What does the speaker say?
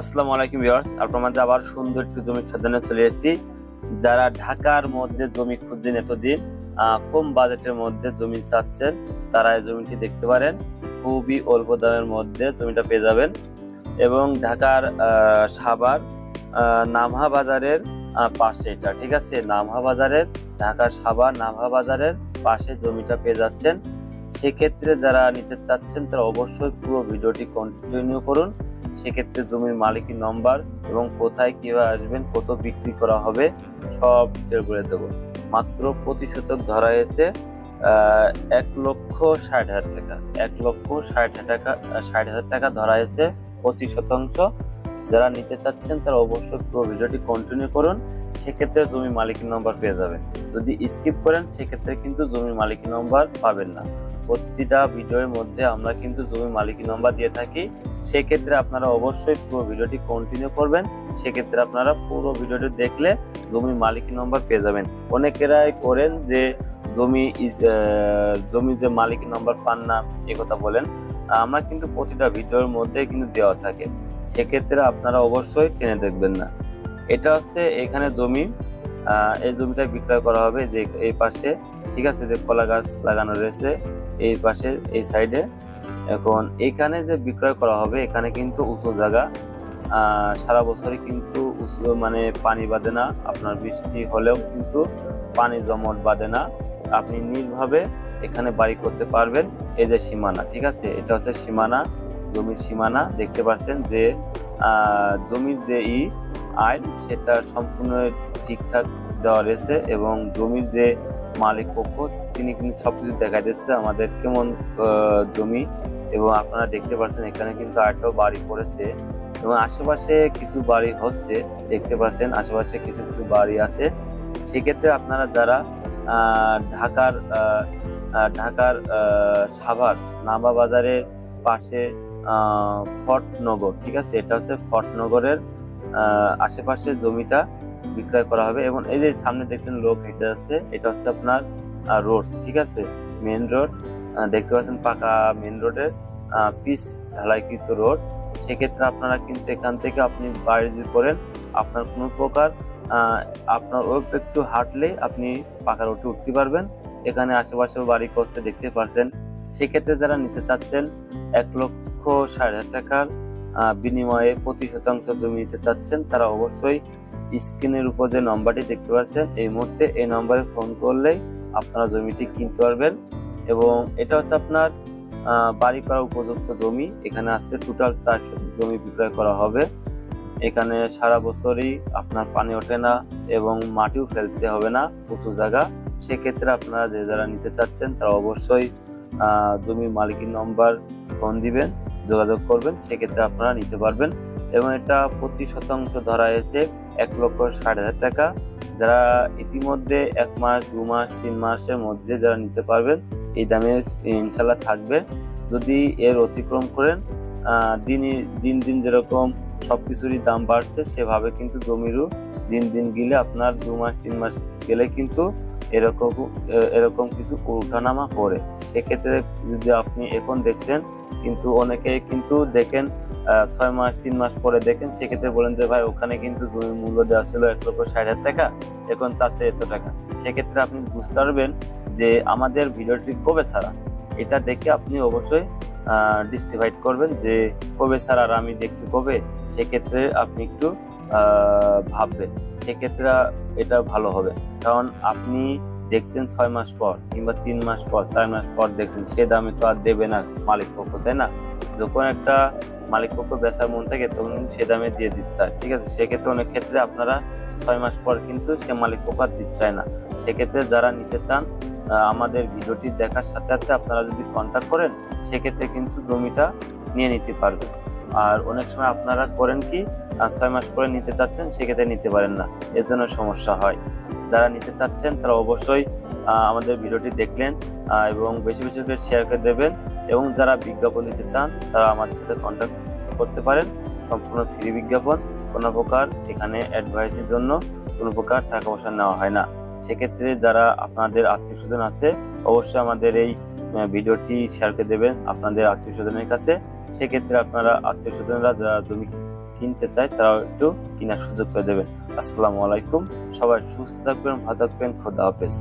আসসালামু আলাইকুম ভিউয়ার্স আপনাদের আবার সুন্দর একটু জমির সাধনে চলে এসেছি। যারা ঢাকার মধ্যে জমি খুঁজছেন এতদিন কম বাজেটের মধ্যে জমি চাচ্ছেন, তারা এই জমিটি দেখতে পারেন। খুবই অল্প দামের মধ্যে জমিটা পেয়ে যাবেন। এবং ঢাকার সাভার নামহা বাজারের পাশে এটা, ঠিক আছে? নামহা বাজারের, ঢাকার সাভার, নামহা বাজারের পাশে জমিটা পেয়ে যাচ্ছেন। সেক্ষেত্রে যারা নিতে চাচ্ছেন, তারা অবশ্যই পুরো ভিডিওটি কন্টিনিউ করুন। সেক্ষেত্রে জমির মালিকের নম্বর এবং কোথায় কীভাবে আসবেন, কত বিক্রি করা হবে, সব ডিটেল বলে দেবো। মাত্র প্রতি শতক ধরা হয়েছে এক লক্ষ ষাট হাজার টাকা। এক লক্ষ ষাট হাজার টাকা ষাট হাজার টাকা ধরা হয়েছে প্রতি শতাংশ যারা নিতে চাচ্ছেন তারা অবশ্যই পুরো ভিডিওটি কন্টিনিউ করুন, সেক্ষেত্রে জমি মালিকের নম্বর পেয়ে যাবেন। যদি স্কিপ করেন, সেক্ষেত্রে কিন্তু জমির মালিকের নম্বর পাবেন না। প্রতিটা ভিডিওর মধ্যে আমরা কিন্তু জমি মালিকের নম্বর দিয়ে থাকি। সেক্ষেত্রে আপনারা অবশ্যই পুরো ভিডিওটি কন্টিনিউ করবেন। সেক্ষেত্রে আপনারা পুরো ভিডিওটি দেখলে জমির মালিকের নম্বর পেয়ে যাবেন। অনেকেরাই করেন যে জমি জমি যে মালিকের নম্বর পান না কথা বলেন। আমরা কিন্তু প্রতিটা ভিডিওর মধ্যে কিন্তু দেওয়া থাকে। সেক্ষেত্রে আপনারা অবশ্যই টেনে দেখবেন না। এটা হচ্ছে এখানে জমি। এই জমিটা বিক্রয় করা হবে যে এই পাশে, ঠিক আছে, যে কলা গাছ লাগানো রয়েছে, এই পাশে, এই সাইডে এখন এখানে যে বিক্রয় করা হবে, এখানে কিন্তু উঁচু জায়গা। সারা বছরই কিন্তু উঁচু মানে পানি বাঁধে না। আপনার বৃষ্টি হলেও কিন্তু পানি জমট বাঁধে না। আপনি নীলভাবে এখানে বাড়ি করতে পারবেন। এই যে সীমানা, ঠিক আছে? এটা হচ্ছে সীমানা, জমির সীমানা। দেখতে পাচ্ছেন যে জমির যে ই আইন, সেটা সম্পূর্ণ ঠিকঠাক দেওয়া রয়েছে এবং জমির যে মালিক পক্ষ, তিনি কিন্তু সবকিছু দেখা দিচ্ছে আমাদের কেমন জমি এবং আপনারা দেখতে পাচ্ছেন এখানে কিন্তু আরেকটাও বাড়ি পড়েছে এবং আশেপাশে কিছু বাড়ি হচ্ছে, দেখতে পাচ্ছেন আশেপাশে কিছু কিছু বাড়ি আছে। সেক্ষেত্রে আপনারা যারা ঢাকার ঢাকার সাভার, নামা বাজারের পাশে ফটনগর, ঠিক আছে? এটা হচ্ছে ফটনগরের আশেপাশে জমিটা। বিক্রয় করা হবে এবং এই যে সামনে দেখছেন লোক হেঁটে যাচ্ছে এটা হচ্ছে আপনার রোড ঠিক আছে? মেন রোড দেখতে পাচ্ছেন পাকা মেন রোডের পিস ঢালাইকৃত রোড সেক্ষেত্রে আপনারা কিন্তু এখান থেকে আপনি বাড়ি যদি করেন, আপনার কোনো প্রকার আপনার অল্প একটু হাঁটলে আপনি পাকা রোডে উঠতে পারবেন। এখানে আশেপাশেও বাড়ি করছে দেখতে পারছেন। সেক্ষেত্রে যারা নিতে চাচ্ছেন, এক লক্ষ ষাট হাজার টাকার বিনিময়ে প্রতি শতাংশ জমি নিতে চাচ্ছেন, তারা অবশ্যই স্ক্রিনের উপর যে নম্বরটি দেখতে পাচ্ছেন, এই মুহূর্তে এই নম্বরে ফোন করলেই আপনারা জমিটি কিনতে পারবেন। এবং এটা হচ্ছে আপনার বাড়ি করা উপযুক্ত জমি, এখানে আছে টোটাল চারশো জমি বিক্রয় করা হবে। এখানে সারা বছরই আপনার পানি ওঠে না এবং মাটিও ফেলতে হবে না, প্রচুর জায়গা। সেক্ষেত্রে আপনারা যে যারা নিতে চাচ্ছেন, তারা অবশ্যই জমির মালিকের নম্বর ফোন দিবেন। যোগাযোগ করবেন, সেক্ষেত্রে আপনারা নিতে পারবেন। এবং এটা প্রতি শতাংশ ধরা হয়েছে এক লক্ষ ষাট হাজার টাকা। যারা ইতিমধ্যে এক মাস, দু মাস, তিন মাসের মধ্যে যারা নিতে পারবেন, এই দামে ইনশাল্লাহ থাকবে। যদি এর অতিক্রম করেন দিনই দিন দিন যেরকম সব কিছুরই দাম বাড়ছে, সেভাবে কিন্তু জমিরও দিন দিন গেলে আপনার দু মাস, তিন মাস গেলে কিন্তু এরকম এরকম কিছু উঠানামা করে। সেক্ষেত্রে যদি আপনি এখন দেখছেন কিন্তু অনেকে কিন্তু দেখেন ছয় মাস, তিন মাস পরে দেখেন, সেক্ষেত্রে বলেন যে, ভাই, ওখানে কিন্তু জমির মূল্য দেওয়া ছিল এক লক্ষ ষাট হাজার টাকা, এখন চাচ্ছে এত টাকা। সেক্ষেত্রে আপনি বুঝতে পারবেন যে, আমাদের ভিডিওটি কবে ছাড়া? এটা দেখে আপনি অবশ্যই ডিস্টিভাইড করবেন যে, কবে ছাড়া আর আমি দেখছি কবে? সেক্ষেত্রে আপনি একটু ভাববেন। সেক্ষেত্রে এটা ভালো হবে। কারণ আপনি দেখছেন ছয় মাস পর কিংবা তিন মাস পর, চার মাস পর দেখছেন, সে দামে তো আর দেবে না মালিক পক্ষ, তাই না? যখন একটা মালিক পক্ষ বেচার মন থাকে, তখন সে দামে দিয়ে দিচ্ছে, ঠিক আছে? সেক্ষেত্রে অনেক ক্ষেত্রে আপনারা ছয় মাস পর কিন্তু সে মালিক পক্ষ আর দিতে চায় না। সেক্ষেত্রে যারা নিতে চান আমাদের ভিডিওটি দেখার সাথে সাথে আপনারা যদি কন্ট্যাক্ট করেন, সেক্ষেত্রে কিন্তু জমিটা নিয়ে নিতে পারবেন। আর অনেক সময় আপনারা করেন কি ছয় মাস পরে নিতে চাচ্ছেন, সেক্ষেত্রে নিতে পারেন না। এর জন্য সমস্যা হয়। যারা নিতে চাচ্ছেন, তারা অবশ্যই আমাদের ভিডিওটি দেখলেন এবং বেশি বেশি করে শেয়ার করে দেবেন এবং যারা বিজ্ঞাপন দিতে চান, তারা আমাদের সাথে কন্ট্যাক্ট করতে পারেন। সম্পূর্ণ ফ্রি বিজ্ঞাপন, কোনো প্রকার এখানে অ্যাডভাইসের জন্য কোনো প্রকার টাকা পয়সা নেওয়া হয় না। সেক্ষেত্রে যারা আপনাদের আত্মীয় স্বজন আছে, অবশ্যই আমাদের এই ভিডিওটি শেয়ার করে দেবেন আপনাদের আত্মীয় স্বজনের কাছে। সেক্ষেত্রে আপনারা আত্মীয় স্বজনরা যারা জমি কিনতে চায়, তারাও একটু কেনার সুযোগ করে দেবেন। আসসালামু আলাইকুম। সবাই সুস্থ থাকবেন, ভালো থাকবেন। খোদা হাফেজ।